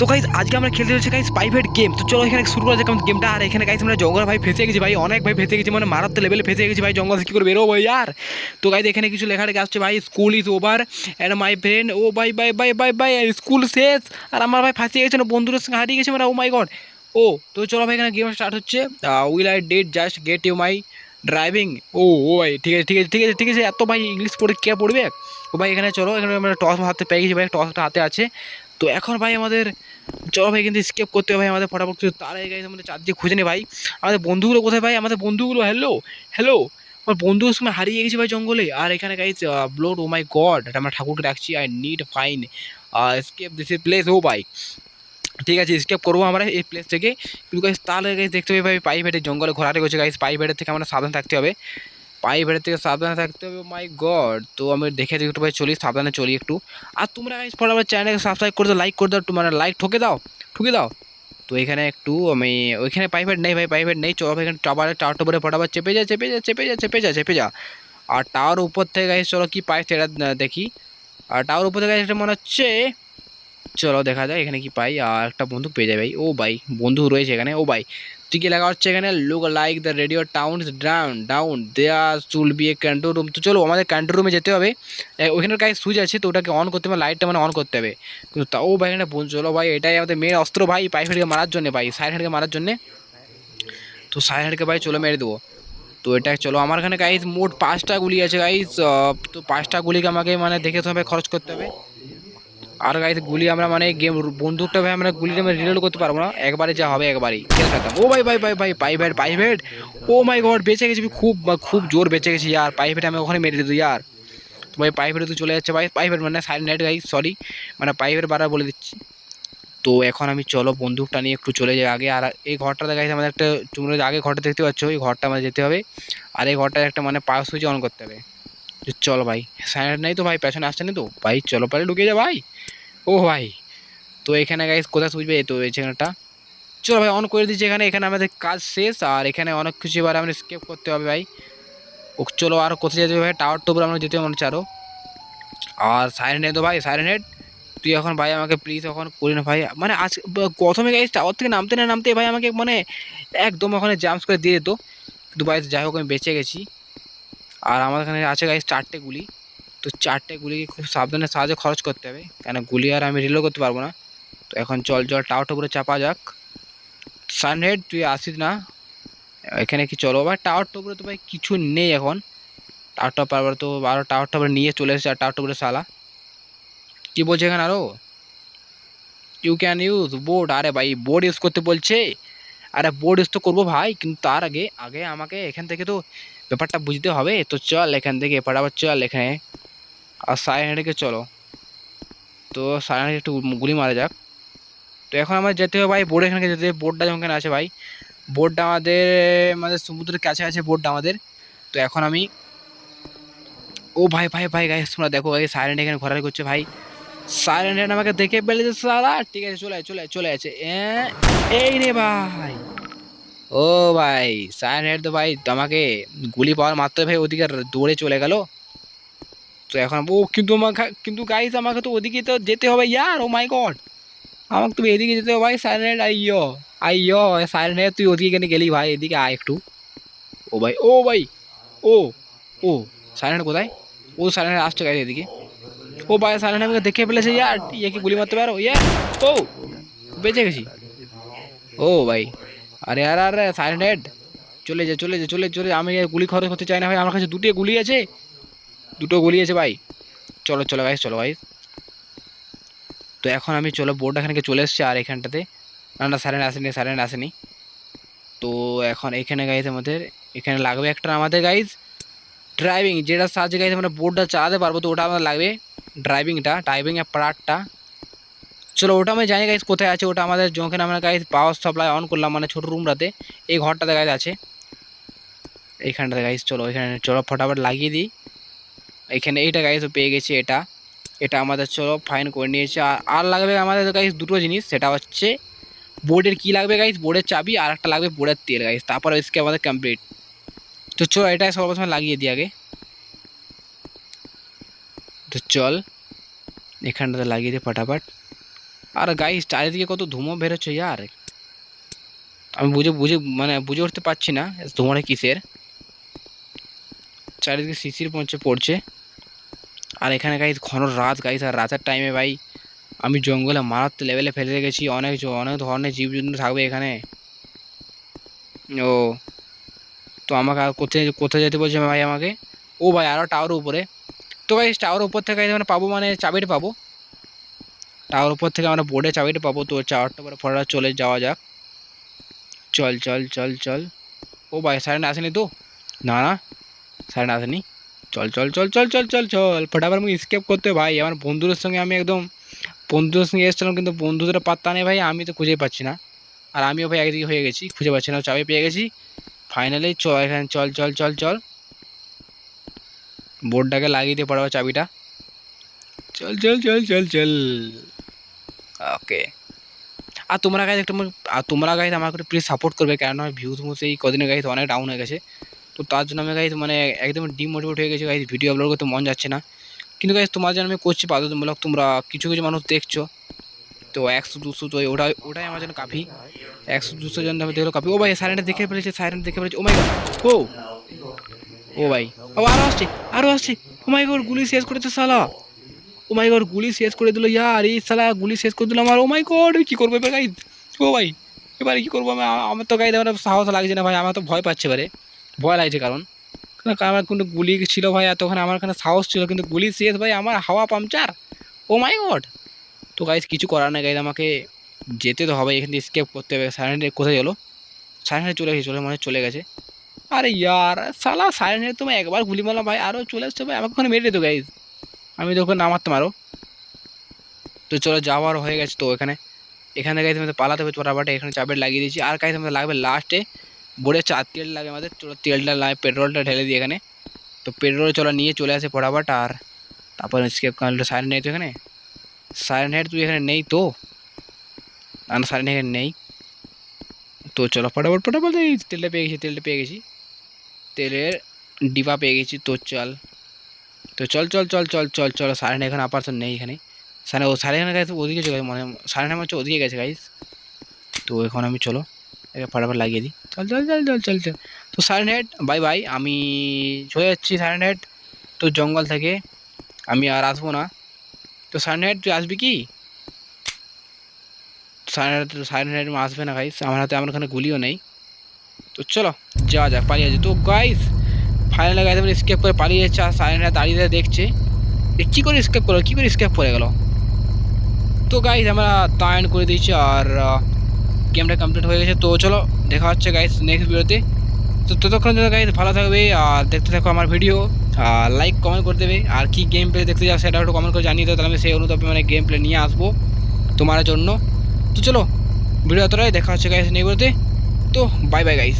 তো গাইজ আজকে আমরা খেলতে হচ্ছে গাইজ প্রাইভেট গেম তো চলো এখানে শুরু করা যাক গেমটা আর এখানে গাইজ আমরা জঙ্গল ভাই ফেঁসে গেছি ভাই, অনেক ভাই ফেঁসে গেছি মানে মারাত্মক লেভেলে ফেঁসে গেছি ভাই, জঙ্গল কি করে বেরোবো ইয়ার তো গাইজ এখানে কিছু লেখা রেখে আসছে ভাই school is over and my friend O bye bye bye bye bye school শেষ। আর আমার ভাই ফাঁসিয়ে গেছে না বন্ধুদের সঙ্গে হারিয়ে গেছে মানে ও মাই গড ও, তো চলো ভাই, এখানে গেম স্টার্ট হচ্ছে। Will I date just get you my driving ও ও ভাই, ঠিক আছে ঠিক আছে ঠিক আছে ঠিক আছে। এত ভাই ইংলিশ পড়ে কে পড়বে? ও ভাই, এখানে চলো, এখানে আমরা টস হাতে পেয়ে গেছি ভাই টসটা হাতে আছে। তো এখন ভাই আমাদের, চলো ভাই কিন্তু স্কেপ করতে হবে ভাই আমাদের ফটাফট কিছু তার আগে আমাদের চারদিকে খুঁজে নি ভাই। আমাদের বন্ধুগুলো কোথায় ভাই? আমাদের বন্ধুগুলো হ্যালো হ্যালো আমার বন্ধুর সময় হারিয়ে গেছি ভাই জঙ্গলে। আর এখানে গাইজ ব্লোড ও মাই গড এটা আমরা ঠাকুরকে ডাকছি I need fine escape this place ও ভাই ঠিক আছে স্কেপ করব আমরা এই প্লেস থেকে। কিন্তু গাইজ তাহলে গাইজ দেখতে হবে ভাই পাই ভেটে জঙ্গলে ঘোরাতে গেছে গাইজ পাই ভেটের থেকে আমরা সাবধান থাকতে হবে। পাই ভেটের থেকে সাবধানে থাকতে হবে মাই গড তো আমি দেখে দেখি একটু ভাই চলি, সাবধানে চলি একটু। আর তোমরা পরে আমার চ্যানেলকে সাবস্ক্রাইব করে দাও লাইক করে দাও মানে লাইক ঠকে দাও, ঠুকে দাও। তো এখানে একটু আমি, ওইখানে প্রাইভেট নেই ভাই প্রাইভেট নেই, চলো এখানে টাওয়ারে টাওয়ার টাওয়ারে ফটাফট চেপে যা চেপে যা চেপে যা চেপে যা চেপে যা। আর টাওয়ার উপর থেকে গাইজ চলো কী পাই সেটা দেখি। আর টাওয়ার উপর থেকে একটা মনে হচ্ছে চলো দেখা যায় এখানে কি পাই। আর একটা বন্দুক পেয়ে যাবে ভাই। ও ভাই, বন্ধু রয়েছে এখানে। ও ভাই, তুই কি লেখা হচ্ছে এখানে? Look like the radio town down down there চুল বিয়ে এ ক্যান্ট্রোল রুম তো চলো, আমাদের ক্যান্ট্রোল রুমে যেতে হবে। ওইখানের কাছে সুইচ আছে, তো ওটাকে অন করতে হবে লাইটটা মানে অন করতে হবে। কিন্তু তাও ভাই এখানে চলো ভাই, এটাই আমাদের মেয়ের অস্ত্র ভাই পাইফেটকে মারার জন্য ভাই সাইড হেডকে মারার জন্যে। তো সাইড হেডকে ভাই, চলো মেরে দেবো। তো এটা, চলো, আমার এখানে গাইজ মোট পাঁচটা গুলি আছে গাইজ তো পাঁচটা গুলিকে আমাকে মানে দেখে তো খরচ করতে হবে। আর গাইজ গুলি আমরা মানে গেম বন্দুকটা ভাই আমরা গুলিটা আমরা রিলোড করতে পারব না। একবারে যা হবে একবারই। খেলে খেলতাম ও ভাই ভাই ভাই ভাই private private oh my god বেঁচে গেছি খুব খুব জোর বেঁচে গেছি ইয়ার প্রাইভেট আমি ওখানে মেরে দিত ইয়ার ভাই প্রাইভেট তো চলে যাচ্ছে ভাই। প্রাইভেট মানে সাইলেন্ট নাইট গাইজ সরি মানে প্রাইভেট বারবার বলে দিচ্ছি। তো এখন আমি চলো বন্দুকটা নিয়ে একটু চলে যাই আগে। আর এই ঘরটাতে গাইজ আমাদের একটা তোমরা আগে ঘরটা দেখতে পাচ্ছ, ওই ঘরটা আমাদের যেতে হবে। আর এই ঘরটায় একটা মানে পাওয়ার সুইচ অন করতে হবে। চলো ভাই। সাইলেন্ট নাই তো ভাই, পেছনে আসছে না তো। ভাই, চলো পারে ঢুকে যা ভাই। ও ভাই, তো এখানে গাইজ কোথায় এই তো চ্যানেলটা চলো ভাই অন করে দিচ্ছি এখানে। এখানে আমাদের কাজ শেষ। আর এখানে অনেক কিছু এবার আমরা স্কেপ করতে হবে ভাই। ও চলো আর কোথায় যেতে হবে ভাই? টাওয়ার টোপর আমরা যেতে মনে আরও আর। সাইরেন হেড তো ভাই সাইরেন হেড তুই এখন ভাই আমাকে প্লিজ এখন করি না ভাই। মানে আজ, প্রথমে গাইজ টাওয়ার থেকে নামতে না নামতে ভাই আমাকে মানে একদম ওখানে জাম্পস করে দিয়ে দিত। কিন্তু ভাই যাই হোক আমি বেঁচে গেছি। আর আমাদের এখানে আছে গাইজ চারটে গুলি। তো চারটে গুলি খুব সাবধানে সাহায্যে খরচ করতে হবে। কেন গুলি আর আমি রিলো করতে পারব না। তো এখন চল চল টাওয়ারটা উপরে চাপা যাক। সানহেড তুই আসিস না। এখানে কি চলো? ভাই টাওয়ারটা উপরে তো ভাই কিছু নেই এখন। টাওয়ার টাওয়ারটা পারবার তো আরও টাওয়ারটা উপরে নিয়ে চলে এসেছে, আর টাওয়ারটা উপরে সালা কি বলছে এখানে আরও ইউ ক্যান ইউজ বোর্ড আরে ভাই বোর্ড ইউজ করতে বলছে। আরে বোর্ড তো করব ভাই, কিন্তু তার আগে আগে আমাকে এখান থেকে তো ব্যাপারটা বুঝতে হবে, তো চল এখান থেকে ফটাফট চল এখানে। আর সাইড হেঁটে চলো। তো সাইড হেঁটে একটু গুলি মারা যাক। তো এখন আমার যেতে হবে ভাই বোর্ড এখানে যেতে বোর্ডটা যখন আছে ভাই। বোর্ডটা আমাদের আমাদের সমুদ্রের কাছে আছে বোর্ডটা আমাদের। তো এখন আমি, ও ভাই ভাই ভাই গাইস তোমরা দেখো ভাই সাইলেন্ট এখানে ঘোরাঘুরি করছে ভাই। সাইলেন্ট আমাকে দেখে ফেলেছে সারা। ঠিক আছে, চলে চলে চলে আছে। এই রে ভাই। ও ভাই সাইলেন্ট তো ভাই আমাকে গুলি পাওয়ার মাত্র ভাই ওদিকে দৌড়ে চলে গেল। তো এখন ও কিন্তু আমাকে, কিন্তু গাইস আমাকে তো ওদিকে তো যেতে হবে ইয়ার ও মাই গড আমাকে তো এদিকে যেতে হবে ভাই সাইলেন্ট আইয়ো আইয়ো সাইলেন্ট তুই ওদিকে কেন গেলি ভাই? এদিকে আয় একটু। ও ভাই ও ভাই, ও ও সাইলেন্ট কোথায়? ও সাইলেন্ট আসছে গাড়ি এদিকে। ও ভাই সাইলেন্ট আমাকে দেখে ফেলেছে ইয়ার। ইয়ে কি গুলি মারতে পারো? ইয়ার। ও, বেঁচে গেছি। ও ভাই, আরে, আর, আরে সাইলেন্ট হেড চলে যা চলে যা, চলে চলে, আমি গুলি খরচ করতে চাই না ভাই। আমার কাছে দুটো গুলি আছে। দুটো গুলি আছে ভাই। চলো চলো ভাই চলো ভাই তো এখন আমি, চলো বোর্ড এখানে চলে এসেছে আর এখানটাতে। না না সাইলেন্ট আসেনি সাইলেন্ট আসেনি। তো এখন এখানে গাইজ আমাদের, এখানে লাগবে একটা আমাদের গাইজ ড্রাইভিং যেটা সাহায্যে গাইজ আমরা বোর্ডটা চালাতে পারব, তো ওটা আমাদের লাগবে ড্রাইভিংটা ড্রাইভিং এর পার্টটা চলো, ওটা আমি জানি গাইজ কোথায় আছে, ওটা আমাদের যখন আমরা গাইজ পাওয়ার সাপ্লাই অন করলাম মানে ছোটো রুমটাতে এই ঘরটাতে গাইজ আছে। এইখানটাতে গাইজ চলো, এখানে চলো, ফটাফট লাগিয়ে দিই। এখানে এইটা গাইজ পেয়ে গেছি, এটা। এটা আমাদের, চলো ফাইন করে নিয়েছে। আর আর লাগবে আমাদের গাইজ দুটো জিনিস, সেটা হচ্ছে বোর্ডের কি লাগবে গাইজ বোর্ডের চাবি, আর একটা লাগবে বোর্ডের তেল গাইজ তারপর এসকে আমাদের কমপ্লিট তো চলো এটা সর্বপ্রথমে লাগিয়ে দিই আগে তো চল এখানটাতে লাগিয়ে দিই ফটাফট আর গাইস চারিদিকে কত ধুমো বেরোচ্ছে ইয়ার আমি বুঝে বুঝে মানে বুঝে উঠতে পারছি না ধুমোটা কিসের চারিদিকে শিশির পৌঁছে পড়ছে আর এখানে গাইস ঘন রাত গাইস আর রাতের টাইমে ভাই আমি জঙ্গলে মারাত্মক লেভেলে ফেলে রেখেছি অনেক জ- অনেক ধরনের জীবজন্তু থাকবে এখানে ও তো আমাকে আর কোথায় কোথায় যেতে বলছে ভাই আমাকে? ও ভাই আরও টাওয়ার উপরে। তো ভাই টাওয়ার উপর থেকে মানে পাবো মানে চাবিটা পাবো। টাওয়ার উপর থেকে আমরা বোর্ডে চাবিটা পাবো। তো চাওয়ারটা পরে ফটোটা চলে যাওয়া যাক। চল চল চল চল। ও ভাই সাইরেন আসেনি তো? না না। সাইরেন আসেনি। চল চল চল চল চল চল চল। ফটাফট আমি স্কেপ করতে ভাই, আমার বন্ধুদের সঙ্গে আমি একদম বন্ধুদের সঙ্গে এসেছিলাম কিন্তু বন্ধুদের পাত্তা নেই ভাই। আমি তো খুঁজেই পাচ্ছি না। আর আমিও ভাই একদিকে হয়ে গেছি, খুঁজে পাচ্ছি না। চাবি পেয়ে গেছি। ফাইনালি চ এখানে, চল চল চল চল। বোর্ডটাকে লাগিয়ে দিয়ে পড়াবো চাবিটা। চল চল চল চল চল। ওকে আর তোমরা গাইজ একটু আর তোমরা গাইজ আমাকে একটু প্লিজ সাপোর্ট করবে, কেননা ভিউজ মুস এই কদিনে গাইজ অনেক ডাউন হয়ে গেছে। তো তার জন্য আমি গাইজ মানে একদম ডিমোটিভেট হয়ে গেছে গাইজ ভিডিও আপলোড করতে মন যাচ্ছে না। কিন্তু গাইজ তোমার জন্য আমি করছি বাধ্যতামূলক, তোমরা কিছু কিছু মানুষ দেখছ। তো একশো, দুশো তো ওটাই ওটাই আমার জন্য কাফি। একশো, দুশো জন আমি দেখল কাফি। ও ভাই সাইরেনটা দেখে ফেলেছে সাইরেন দেখে ফেলেছে। ও মাই ও। ও ভাই। ও, আরও আসছে আরও আসছে। ও মাই গড গুলি শেষ করেছে সালা ও মাই গড গুলি শেষ করে দিল ইয়ার। এই সালা গুলি শেষ করে দিল আমার। ও মাই গড কি করব এবার গাইজ ও ভাই, এবারে কি করব আমি? আমার তো গাইজ আমার সাহস লাগছে না ভাই। আমার তো ভয় পাচ্ছে এবারে। ভয় লাগছে কারণ। আমার কিন্তু গুলি ছিল ভাই? তখন আমার এখানে সাহস ছিল, কিন্তু গুলি শেষ ভাই। আমার হাওয়া পাংচার। ও মাই গড তো গাইজ কিছু করার নেই গাইজ আমাকে যেতে তো হবে এখান থেকে স্কেপ করতে হবে। সাইলেন্ট কোথায় গেলো? সাইলেন্ট চলে গেছে চলে মানে চলে গেছে। আরে ইয়ার সালা সাইলেন্ট তুমি একবার গুলি মারলাম ভাই আরও চলে আসছে ভাই আমাকে ওখানে মেরে দিত গাইজ আমি তো ওখানে নামাতাম আরও তো চলো, যাওয়ার হয়ে গেছে তো এখানে। এখানে গাইজ আমাদের পালাতে হবে চোরাবাটে এখানে চাপের লাগিয়ে দিয়েছি। আর গাইজ আমাদের লাগবে লাস্টে বোর্ডে চার তেল লাগে আমাদের। চলো, তেলটা লাগে পেট্রোলটা ঢেলে দিই এখানে। তো পেট্রোল চলো, নিয়ে চলে আসে ফটাফট আর তারপর স্কেপ কানলো সাইলেন্ট নেই তো এখানে। সাইলেন্ট হেড তুই এখানে নেই তো। না না সাইলেন্ট হেড নেই। তো চলো ফটাফট ফটাফট এই তেলটা পেয়ে গেছি তেলটা পেয়ে গেছি। তেলের ডিবা পেয়ে গেছি তো চল। তো চল চল চল চল চল চল এখানে আপাতত নেই এখানে। সাইন ও সাইলেন্ট এখানে গেছে ওদিকে চলে মানে সাইলেন্ট আমার হচ্ছে ওদিকে গেছে গাইস তো এখন আমি চলো এবার ফটাফট লাগিয়ে দিই। চল চল চল চল চল চল। তো সাইলেন্ট হেড বাই বাই আমি চলে যাচ্ছি সাইলেন্ট হেড তো জঙ্গল থেকে। আমি আর আসব না। তো সাইলেন্ট হেড তুই আসবি কি? সাড়ে সাইলেন্ট সাইলেন্ট হেড আসবে না গাইস আমার হাতে আমার ওখানে গুলিও নেই। তো চলো, যাওয়া যাক, পালিয়ে যাচ্ছি। তো গাইস ফাইনালি গাইস আমি স্কেপ করে পালিয়ে যাচ্ছে, আর সাইলেন্ট হেড দাঁড়িয়ে দেখছে। কী করে স্কেপ করল? কী করে স্কেপ করে গেল? তো গাইস আমরা তায়ন করে দিয়েছি, আর গেমটা কমপ্লিট হয়ে গেছে। তো চলো, দেখা হচ্ছে গাইস নেক্সট ভিডিওতে তো। ততক্ষণ জন্য গাইস ভালো থাকবে, আর দেখতে থাকো আমার ভিডিও লাইক কমেন্ট করে দেবে। আর কি গেম প্লে দেখতে যাও সেটা একটু কমেন্ট করে জানিয়ে দেবে তাহলে আমি সেই অনুতাপে মানে গেম প্লে নিয়ে আসব তোমার জন্য। তো চলো, ভিডিও এতটাই, দেখা হচ্ছে গাইস নেই বলতে তো। Bye bye guys